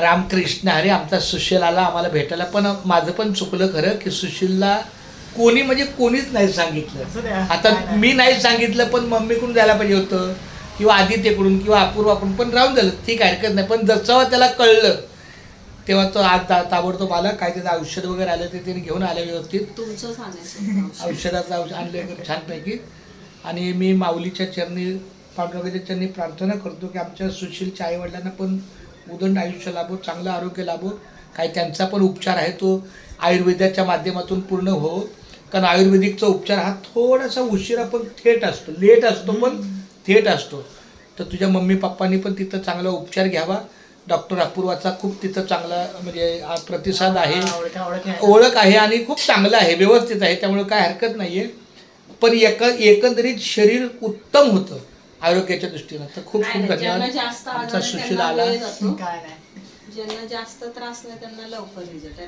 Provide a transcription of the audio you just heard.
रामकृष्ण हरे आमचा सुशील आला आम्हाला भेटायला. पण माझं पण चुकलं खरं की सुशीलला कोणी म्हणजे कोणीच नाही सांगितलं. आता. मी नाही सांगितलं पण मम्मीकडून जायला पाहिजे होतं किंवा आदित्यकडून किंवा अपूर्वाकडून पण राहून झालं. ठीक आहे हरकत नाही. पण जसं त्याला कळलं तेव्हा तो आज ताबडतोब आला. काय त्याचं औषध वगैरे आलं ते त्याने घेऊन आलं व्यवस्थित. तुमचं सांगायचं होतं. औषधाचं औषध आणलं छानपैकी. आणि मी माऊलीच्या चरणी पांडुरंगाच्या चरणी प्रार्थना करतो की आमच्या सुशीलच्या आईवडिलांना पण उदंड आयुष्य लाभो चांगलं आरोग्य लाभो. काही त्यांचा पण उपचार आहे तो आयुर्वेदाच्या माध्यमातून पूर्ण हो कारण आयुर्वेदिकचा उपचार हा थोडासा उशिरा पण थेट असतो लेट असतो पण थेट असतो. तर तुझ्या मम्मी पप्पांनी पण तिथं चांगला उपचार घ्यावा. डॉक्टर अपूर्वाचा खूप तिथं चांगला म्हणजे प्रतिसाद आहे. ओळखा ओळख आहे. ओळख आहे आणि खूप चांगलं आहे व्यवस्थित आहे त्यामुळे काय हरकत नाही आहे पण एक एकंदरीत शरीर उत्तम होतं. आरोग्याच्या दृष्टीनं तर खूप खूप धन्यवाद. आमचा सुशील आला. ज्यांना जास्त त्रास नाही त्यांना लवकर रिझल्ट